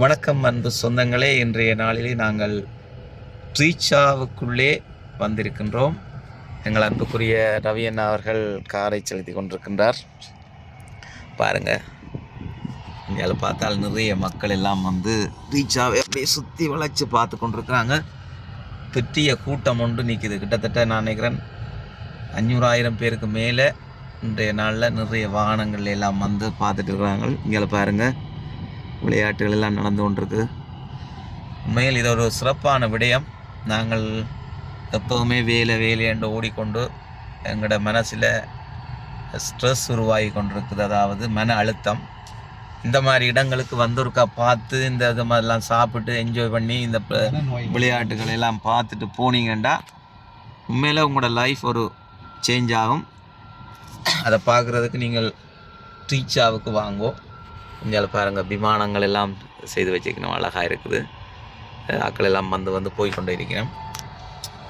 வணக்கம் அன்பு சொந்தங்களே. இன்றைய நாளிலே நாங்கள் ட்ரீச்சாவுக்குள்ளே வந்திருக்கின்றோம். எங்கள் அன்புக்குரிய ரவி அண்ணா அவர்கள் காரை செலுத்தி கொண்டிருக்கின்றார். பாருங்கள் இங்கே பார்த்தால் நிறைய மக்கள் எல்லாம் வந்து ரீச்சாவை அப்படியே சுற்றி வளைச்சு பார்த்து கொண்டிருக்கிறாங்க. பெரிய கூட்டம் ஒன்று நிற்கிது கிட்டத்தட்ட நான் நினைக்கிறேன் அஞ்சூறாயிரம் பேருக்கு மேலே இன்றைய நாளில் நிறைய வாகனங்கள் எல்லாம் வந்து பார்த்துட்டு இருக்கிறாங்க இங்கே பாருங்கள் விளையாட்டுகள் எல்லாம் நடந்து கொண்டிருக்கு. உண்மையில் இது ஒரு சிறப்பான விடயம். நாங்கள் எப்போவுமே வேலை வேலையண்டு ஓடிக்கொண்டு எங்களோட மனசில் ஸ்ட்ரெஸ் உருவாகி கொண்டிருக்குது. அதாவது மன அழுத்தம். இந்த மாதிரி இடங்களுக்கு வந்திருக்கா பார்த்து இந்த இது மாதிரிலாம் சாப்பிட்டு என்ஜாய் பண்ணி இந்த விளையாட்டுகளை எல்லாம் பார்த்துட்டு போனீங்கன்னா உண்மையில் உங்களோட லைஃப் ஒரு சேஞ்ச் ஆகும். அதை பார்க்குறதுக்கு நீங்கள் ட்ரீச்சாவுக்கு வாங்கோ. இங்கே பாருங்கள் விமானங்கள் எல்லாம் செய்து வச்சுக்கணும் அழகாக இருக்குது. ஆக்கள் ஆட்கள் எல்லாம் வந்து வந்து போய் கொண்டு இருக்கிறோம்.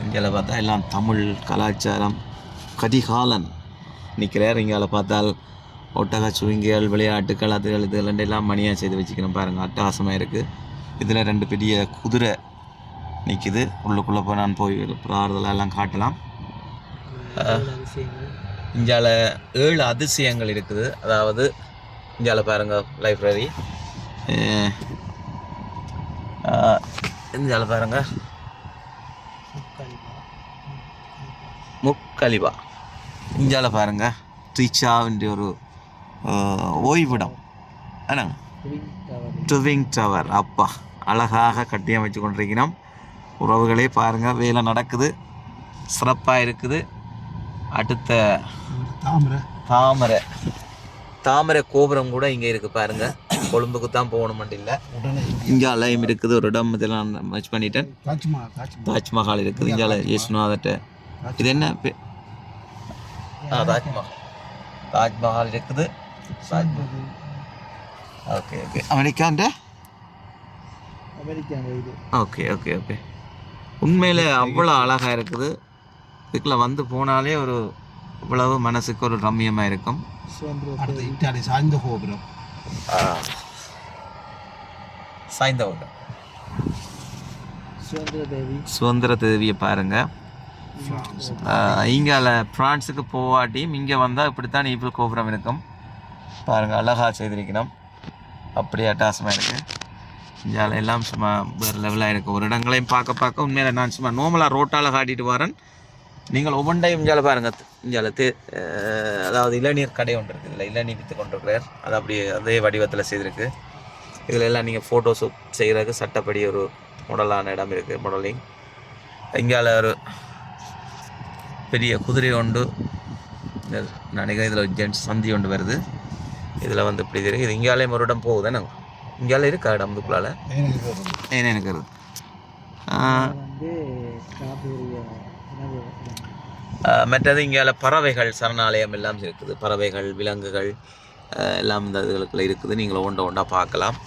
இங்கே பார்த்தா எல்லாம் தமிழ் கலாச்சாரம் கதிகாலன் நிற்கிறார் இங்கே பார்த்தால் ஒட்டக சுவிங்கிகள் விளையாட்டுகள் அதுகள் இதுகள் எல்லாம் மணியாக செய்து வச்சுக்கணும் பாருங்கள் அட்டகாசமாக இருக்குது இதில் ரெண்டு பெரிய குதிரை நிற்கிது உள்ளுக்குள்ளே போய் நான் போய் பிரார்த்தலாம் எல்லாம் காட்டலாம். இந்தியாவில் ஏழு அதிசயங்கள் இருக்குது. அதாவது இந்தியாவில் பாருங்க லைப்ரரி இந்தியாவில் பாருங்க. முக்கலிவா இந்தியாவில் பாருங்க ட்ரிச்சாவிൻ്റെ ஒரு ஓய்விடம். என்னங்க ட்விங் டவர் அப்பா அழகாக கட்டியமைச்சு கொண்டிருக்கிறோம். உறவுகளே பாருங்கள் வேலை நடக்குது. சிறப்பாக இருக்குது. அடுத்த தாமரை. தாமரை. தாமரை கோபுரம் கூட இங்கே இருக்குது பாருங்க. கொழும்புக்கு தான் போகணும் இல்லை உடனே இங்கே. அலையும் இருக்குது ஒரு இடம் இதெல்லாம் மச் பண்ணிட்டேன். தாஜ்மஹால் இருக்குது இங்கே இயேசுநாதர்கிட்ட இது என்ன ஆ தாஜ்மஹால். தாஜ்மஹால் இருக்குது. Okay okay. அமெரிக்காண்ட? Okay okay okay. உண்மையில் அவ்வளோ அழகாக இருக்குது. இதுக்குள்ள வந்து போனாலே ஒரு இவ்வளவு மனசுக்கு ஒரு ரம்மியமாக இருக்கும். அடுத்து இத்தாலி சாய்ந்த கோபுரம் சுதந்திர தேவி சுதந்திர தேவியை பாருங்க. இங்கால பிரான்ஸுக்கு போவாட்டியும் இங்கே வந்தால் இப்படித்தான் ஈபிள் கோபுரம் இருக்கும். பாருங்க அழகா செய்திருக்கணும். அப்படி அட்டாசமாக இருக்கு. இங்கால எல்லாம் சும்மா வேறு லெவலாக இருக்குது ஒரு இடங்களையும் பார்க்க பார்க்க உண்மையில நான் சும்மா நோமலாக ரோட்டால் காட்டிட்டு வரேன். நீங்கள் ஒவ்வொன்றையும் இஞ்சால பாருங்க. இஞ்சால தே அதாவது இளநீர் கடை ஒன்று இருக்குது இல்லை இளநீர் விற்று கொண்டிருக்கிறார். அது அப்படியே அதே வடிவத்தில் செய்திருக்கு. இதில் எல்லாம் நீங்கள் ஃபோட்டோஸ் செய்கிறதுக்கு சட்டப்படி ஒரு மாடலான இடம் இருக்குது மாடலிங் இங்கால ஒரு பெரிய குதிரை ஒன்று இந்த நினைக்கிறேன் இதில் ஜென்ட்ஸ் சந்தி ஒன்று வருது. இதில் வந்து இப்படி இருக்கு. இது இங்காலையும் ஒரு இடம் போகுது என்ன? இங்கால இருக்கா இடம் இதுக்குள்ளால? ஏன்னு எனக்கு மற்றது இங்கே பறவைகள் சரணாலயம் எல்லாம் இருக்குது. பறவைகள் விலங்குகள் எல்லாம் இந்த இதுகளுக்குள்ள இருக்குது. நீங்கள் ஒன்றை ஒன்றா பார்க்கலாம்.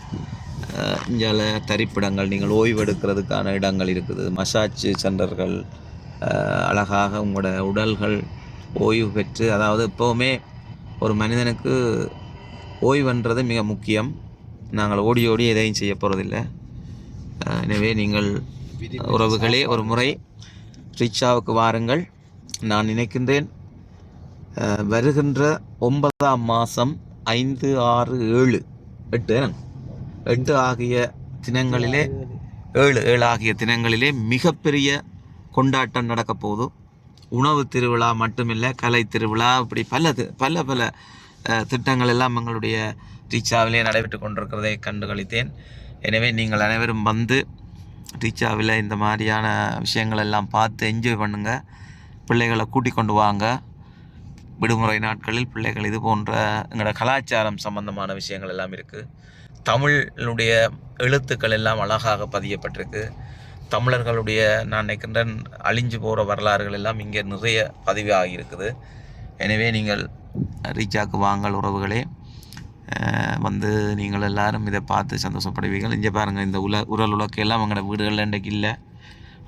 இங்கால தரிப்பிடங்கள் நீங்கள் ஓய்வெடுக்கிறதுக்கான இடங்கள் இருக்குது. மசாஜ் சென்டர்கள் அழகாக உங்களோட உடல்கள் ஓய்வு பெற்று அதாவது எப்போவுமே ஒரு மனிதனுக்கு ஓய்வுன்றது மிக முக்கியம். நாங்கள் ஓடி ஓடி எதையும் செய்ய போகிறதில்ல எனவே நீங்கள் உறவுகளே ஒரு முறை ரிக்ஷாவுக்கு வாருங்கள். நான் நினைக்கின்றேன் வருகின்ற ஒன்பதாம் மாதம் ஐந்து ஆறு ஏழு. எட்டு எட்டு ஆகிய தினங்களிலே ஏழு ஏழு ஆகிய தினங்களிலே மிகப்பெரிய கொண்டாட்டம் நடக்க போகுது. உணவு திருவிழா மட்டுமில்லை கலை திருவிழா இப்படி பல பல பல திட்டங்கள் எல்லாம் எங்களுடைய டீச்சாவிலே நடைபெற்று கொண்டிருக்கிறதை கண்டு களித்தேன். எனவே நீங்கள் அனைவரும் வந்து டீச்சாவில் இந்த மாதிரியான விஷயங்கள் எல்லாம் பார்த்து என்ஜாய் பண்ணுங்கள் பிள்ளைகளை கூட்டி கொண்டு வாங்க. விடுமுறை நாட்களில் பிள்ளைகள் இது போன்ற எங்களோட கலாச்சாரம் சம்பந்தமான விஷயங்கள் எல்லாம் இருக்குது தமிழுடைய எழுத்துக்கள் எல்லாம் அழகாக பதியப்பட்டிருக்கு. தமிழர்களுடைய நான் நினைக்கின்றேன் அழிஞ்சு போகிற வரலாறுகள் எல்லாம் இங்கே நிறைய பதிவாகி இருக்குது எனவே நீங்கள் ரீச்சாக்கு வாங்கல் உறவுகளே. வந்து நீங்கள் எல்லாரும் இதை பார்த்து சந்தோஷப்படுவீர்கள். இங்கே பாருங்கள் இந்த உல உரல் உலக்கு எல்லாம் வீடுகளில் இன்றைக்கு இல்லை.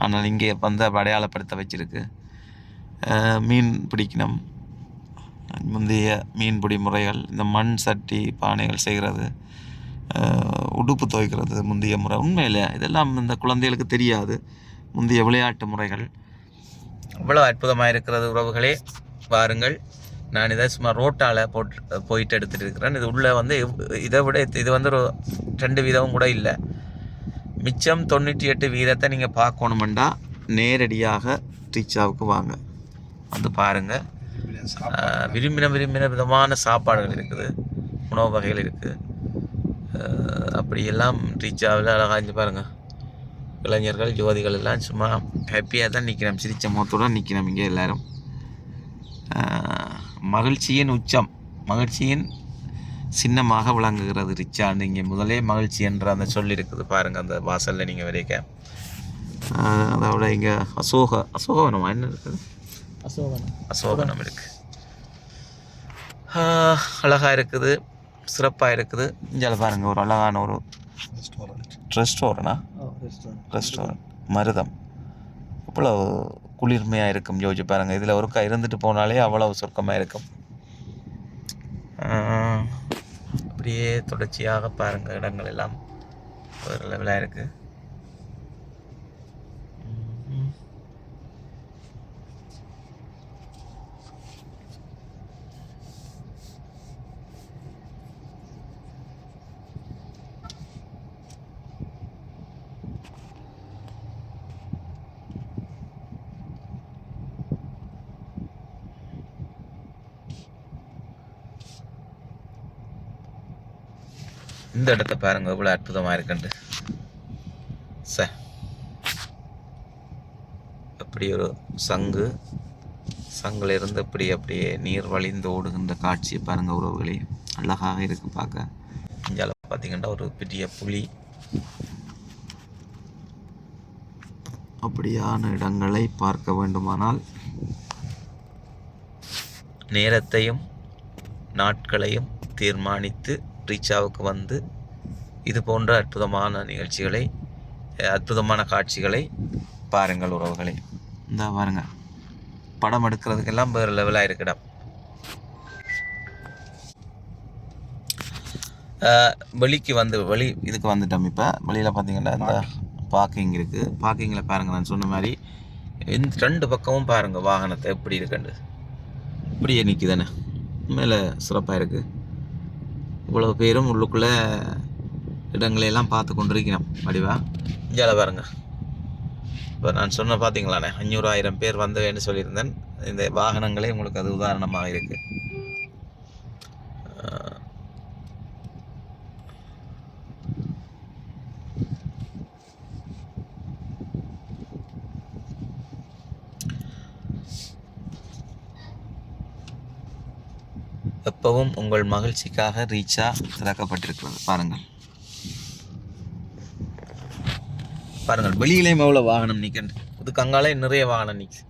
ஆனால் இங்கே வந்து அடையாளப்படுத்த வச்சிருக்கு. மீன் பிடிக்கணும். முந்தைய மீன்பிடி முறைகள் இந்த மண் சட்டி பானைகள் செய்கிறது உடுப்பு துவைக்கிறது முந்தைய முறை. உண்மையில் இதெல்லாம் இந்த குழந்தைகளுக்கு தெரியாது. முந்தைய விளையாட்டு முறைகள். இவ்வளோ அற்புதமாக இருக்கிறது உறவுகளே. வாருங்கள். நான் இதை சும்மா ரோட்டால் போட்டு போயிட்டு எடுத்துகிட்டு இருக்கிறேன். இது உள்ளே வந்து இதை விட இது வந்து ஒரு ரெண்டு வீதமும் கூட இல்லை. மிச்சம் தொண்ணூற்றி எட்டு வீதத்தை நீங்கள் பார்க்கணுமெண்டா நேரடியாக ரீச்சாவுக்கு வாங்க. வந்து பாருங்கள் விரும்பின விரும்பின விதமான சாப்பாடுகள் இருக்குது. உணவு வகைகள் இருக்குது அப்படியெல்லாம் ரீச்சாவில் அழகாஞ்சு பாருங்கள் இளைஞர்கள் யுவதிகள் எல்லாம் சும்மா ஹாப்பியாக தான் நிற்கிறோம் சிரிச்ச முகத்தோடு நிற்கிறோம் இங்கே எல்லோரும். மகிழ்ச்சியின் உச்சம். மகிழ்ச்சியின் சின்னமாக விளங்குகிறது ரிச்சான்னு இங்கே முதலே மகிழ்ச்சி என்ற அந்த சொல் இருக்குது. பாருங்கள் அந்த வாசலில் நீங்கள் வரைக்க. அதோட இங்கே அசோக அசோகவனமா? என்ன இருக்குது அசோகனம் அசோகனம் இருக்குது அழகாக இருக்குது. சிறப்பாக இருக்குது. இங்கே பாருங்கள் ஒரு அழகான ஒரு ரெஸ்டாரண்டா ஓ ரெஸ்டாரண்ட் ரெஸ்டாரண்ட் மருதம். இவ்வளோ குளிர்மையாக இருக்கும். யோசிச்சு பாருங்கள் இதில் ஒருக்கா இருந்துட்டு போனாலே அவ்வளவு சொர்க்கமாக இருக்கும். அப்படியே தொடர்ச்சியாக பாருங்கள் இடங்கள் எல்லாம். ஒரு லெவலாக இருக்குது இந்த இடத்த பாருங்க எவ்வளோ அற்புதமாக இருக்குண்டு ச. அப்படி ஒரு சங்கு. சங்குல இருந்து அப்படி அப்படியே நீர் வழிந்து ஓடுகின்ற காட்சியை பாருங்க உறவுகளே. அழகாக இருக்கு பார்க்க. இந்தியாவில் பார்த்தீங்கன்னா ஒரு பெரிய புலி. அப்படியான இடங்களை பார்க்க வேண்டுமானால் நேரத்தையும் நாட்களையும் தீர்மானித்து ரீச்சாவுக்கு வந்து இது போன்ற அற்புதமான நிகழ்ச்சிகளை அற்புதமான காட்சிகளை பாருங்கள் உறவுகளே. இந்த பாருங்க. படம் எடுக்கிறதுக்கெல்லாம் வேறு லெவலாக இருக்குடா வெளிக்கு வந்து வெளி இதுக்கு வந்துட்டோம் இப்போ. வெளியில் பார்த்தீங்கன்னா இந்த பார்க்கிங் இருக்குது பார்க்கிங்கில் பாருங்கள் நான் சொன்ன மாதிரி இந்த ரெண்டு பக்கமும் பாருங்கள் வாகனத்தை எப்படி இருக்குண்டு இப்படியே நிற்கிதானே மேலே சிறப்பாக இருக்குது இவ்வளோ பேரும் உள்ளுக்குள்ளே இடங்களையெல்லாம் பார்த்து கொண்டிருக்கிறோம். வடிவா இஞ்சால பாருங்க. இப்போ நான் சொன்ன பார்த்தீங்களாண்ணே அஞ்சூறு ஆயிரம் பேர் வந்தவேன்னு சொல்லியிருந்தேன். இந்த வாகனங்களே உங்களுக்கு அது உதாரணமாக இருக்குது இப்பவும் உங்கள் மகிழ்ச்சிக்காக ரீச்சா திறக்கப்பட்டிருக்கிறது. பாருங்கள். பாருங்கள் வெளியிலேயும் எவ்வளோ வாகனம் நிற்கின்ற இது கங்காலே நிறைய வாகனம் நிற்குது